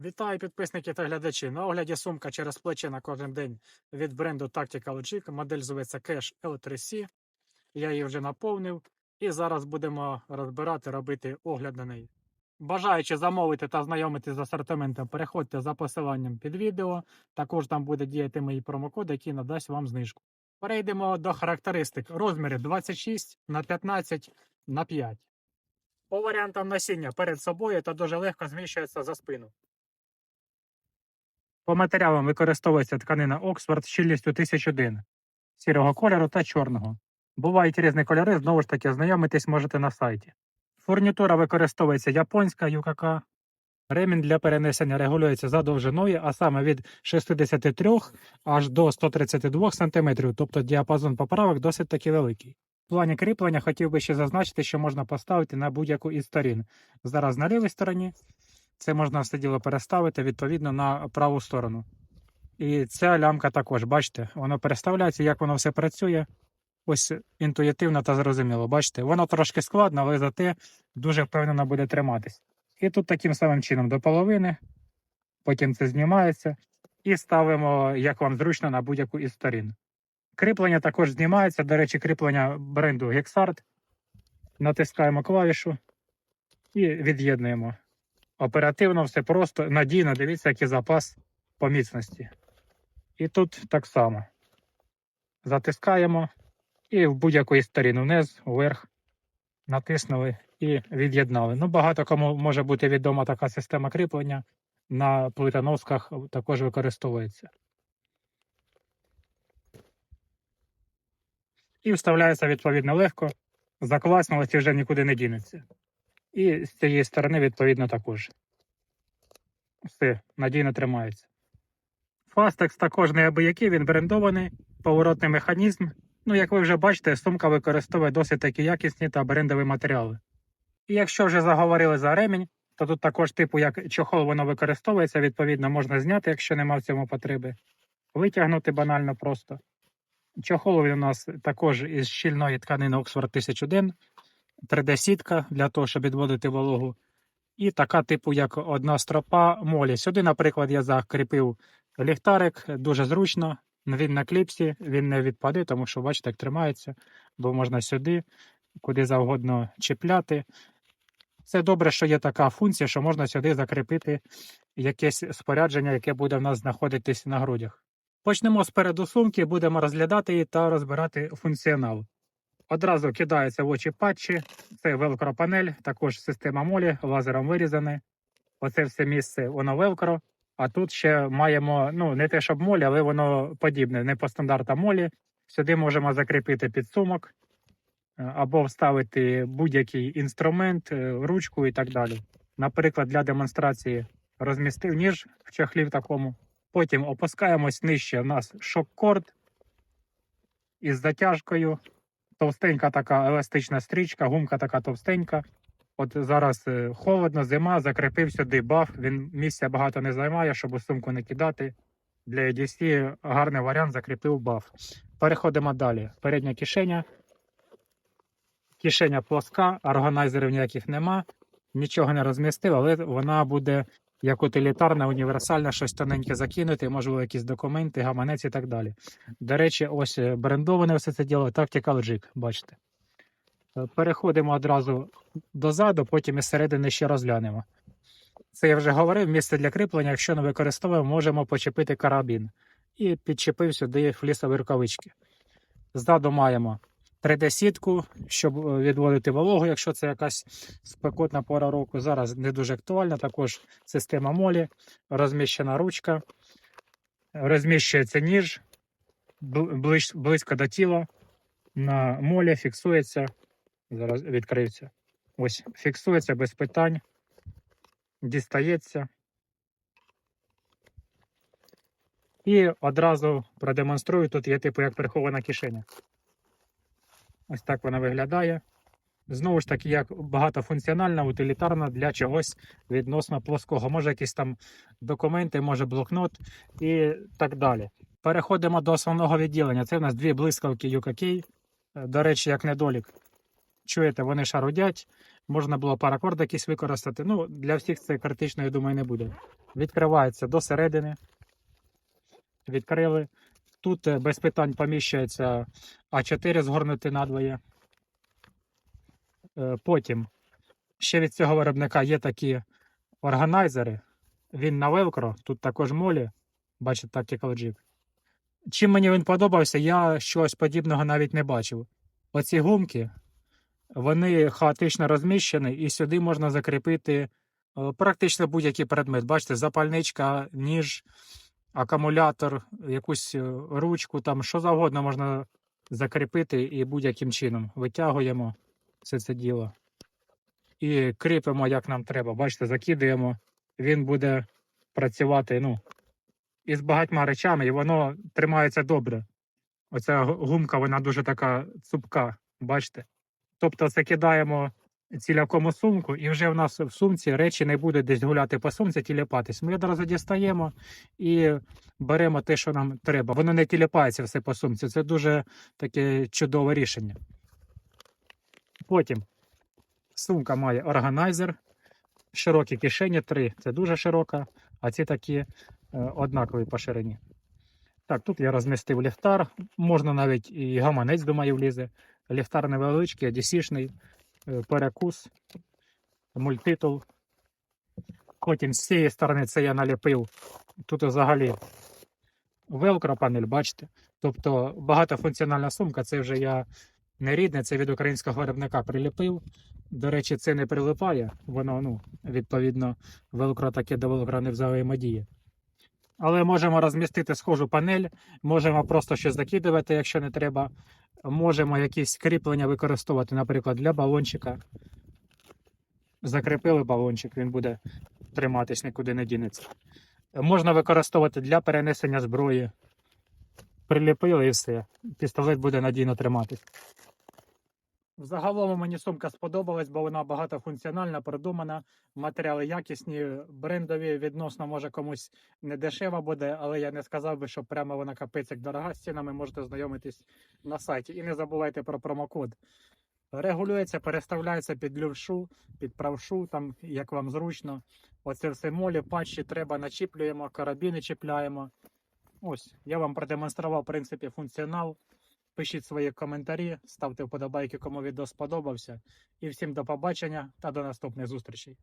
Вітаю підписники та глядачі. На огляді сумка через плече на кожен день від бренду Tactical Logic. Модель зветься Cash L3C. Я її вже наповнив і зараз будемо розбирати, робити огляд на неї. Бажаючи замовити та знайомитися з асортиментом, переходьте за посиланням під відео. Також там буде діяти мій промокод, який надасть вам знижку. Перейдемо до характеристик. Розміри 26 на 15 на 5. По варіантам носіння перед собою та дуже легко зміщується за спину. По матеріалам використовується тканина Оксфорд з щільністю 1001 сірого кольору та чорного. Бувають різні кольори, знову ж таки, знайомитись можете на сайті. Фурнітура використовується японська ЮКК. Ремінь для перенесення регулюється за довжиною, а саме від 63 аж до 132 см, тобто діапазон поправок досить таки великий. В плані кріплення хотів би ще зазначити, що можна поставити на будь-яку із сторін. Зараз на лівій стороні, це можна все діло переставити відповідно на праву сторону. І ця лямка також, бачите, воно переставляється, як воно все працює. Ось інтуїтивно та зрозуміло. Бачите, воно трошки складно, але зате дуже впевнено буде триматись. І тут таким самим чином до половини, потім це знімається, і ставимо, як вам зручно, на будь-яку із сторін. Кріплення також знімається. До речі, кріплення бренду Gexart. Натискаємо клавішу і від'єднуємо. Оперативно все просто, надійно, дивіться, який запас по міцності. І тут так само. Затискаємо і в будь-яку сторін вниз, вверх, натиснули і від'єднали. Ну, багато кому може бути відома така система кріплення. На плитоносках також використовується. І вставляється відповідно легко. Закласнулося вже нікуди не дінеться. І з цієї сторони, відповідно, також. Все, надійно тримається. Fastex також неабиякий, він брендований, поворотний механізм. Ну, як ви вже бачите, сумка використовує досить такі якісні та брендові матеріали. І якщо вже заговорили за ремінь, то тут також, типу, як чохол воно використовується, відповідно, можна зняти, якщо нема в цьому потреби. Витягнути банально просто. Чохол він у нас також із щільної тканини Oxford 1001, 3D-сітка для того, щоб відводити вологу. І така, типу, як одна стропа молі. Сюди, наприклад, я закріпив ліхтарик, дуже зручно. Він на кліпсі, він не відпаде, тому що, бачите, як тримається, бо можна сюди, куди завгодно чіпляти. Це добре, що є така функція, що можна сюди закріпити якесь спорядження, яке буде в нас знаходитись на грудях. Почнемо з переду сумки, будемо розглядати її та розбирати функціонал. Одразу кидається в очі патчі, це велкро панель, також система молі, лазером вирізане. Оце все місце, воно велкро. А тут ще маємо, ну, не те, щоб молі, але воно подібне, не по стандартам молі. Сюди можемо закріпити підсумок е, або вставити будь-який інструмент, е, ручку і так далі. Наприклад, для демонстрації розмістив ніж в чохлі в такому. Потім опускаємось нижче. У нас шок-корд із затяжкою. Товстенька така еластична стрічка, гумка така товстенька. От зараз е, холодно, зима, закріпив сюди баф. Він місця багато не займає, щоб у сумку не кидати. Для EDC гарний варіант закріпив баф. Переходимо далі. Передня кишеня. Кишеня плоска, органайзерів ніяких нема. Нічого не розмістив, але вона буде як утилітарна, універсальна, щось тоненьке закинути, можливо, якісь документи, гаманець і так далі. До речі, ось е, брендоване все це діло, Tactical Logic, бачите. Е, Переходимо одразу дозаду, потім із середини ще розглянемо. Це я вже говорив, місце для кріплення, якщо не використовуємо, можемо почепити карабін. І підчепив сюди флісові рукавички. Ззаду маємо 3D-сітку, щоб е, відводити вологу, якщо це якась спекотна пора року. Зараз не дуже актуальна. Також система молі, розміщена ручка, розміщується ніж бл- близько до тіла. На молі фіксується. Зараз відкриється. Ось, фіксується без питань. Дістається. І одразу продемонструю. Тут є типу як прихована кишеня. Ось так вона виглядає. Знову ж таки, як багатофункціональна, утилітарна для чогось відносно плоского. Може, якісь там документи, може блокнот і так далі. Переходимо до основного відділення. Це в нас дві блискавки UKK. Е, До речі, як недолік. Чуєте, вони шарудять. Можна було паракорд якийсь використати. Ну, для всіх це критично, я думаю, не буде. Відкривається до середини. Відкрили. Тут е, без питань поміщується А4 згорнути надвоє. Е, Потім ще від цього виробника є такі органайзери. Він на велкро, тут також молі. Бачите, Tactical Jeep. Чим мені він подобався, я щось подібного навіть не бачив. Оці гумки, вони хаотично розміщені, і сюди можна закріпити е, практично будь-який предмет. Бачите, запальничка, ніж, акумулятор, якусь е, ручку, там що завгодно можна закріпити і будь-яким чином витягуємо все це діло. І кріпимо, як нам треба. Бачите, закидаємо, він буде працювати ну, із багатьма речами, і воно тримається добре. Оця гумка, вона дуже така цупка, бачите? Тобто закидаємо ціляком у сумку, і вже в нас в сумці речі не буде десь гуляти по сумці, тіліпатись. Ми одразу дістаємо і беремо те, що нам треба. Воно не тіліпається все по сумці. Це дуже таке чудове рішення. Потім сумка має органайзер, широкі кишені, три. Це дуже широка, а ці такі е, однакові по ширині. Так, тут я розмістив ліхтар, можна навіть і гаманець, думаю, влізе. Ліхтар невеличкий, е, перекус, мультитул. Потім з цієї сторони це я наліпив. Тут взагалі велкро панель, бачите? Тобто багатофункціональна сумка, це вже я не рідне, це від українського виробника приліпив. До речі, це не прилипає, воно, ну, відповідно, велкро таке до велкро не взаємодіє. Але можемо розмістити схожу панель, можемо просто щось закидувати, якщо не треба. Можемо якісь кріплення використовувати, наприклад, для балончика. Закріпили балончик, він буде триматись, нікуди не дінеться. Можна використовувати для перенесення зброї. Приліпили і все. Пістолет буде надійно триматись. Взагалом мені сумка сподобалась, бо вона багатофункціональна, продумана, матеріали якісні, брендові, відносно, може комусь не дешева буде, але я не сказав би, що прямо вона капець як дорога з цінами, можете знайомитись на сайті. І не забувайте про промокод. Регулюється, переставляється під лівшу, під правшу, там як вам зручно. Оце все молі, патчі треба начіплюємо, карабіни чіпляємо. Ось, я вам продемонстрував, в принципі, функціонал. Пишіть свої коментарі, ставте вподобайки, кому відео сподобався. І всім до побачення та до наступних зустрічей.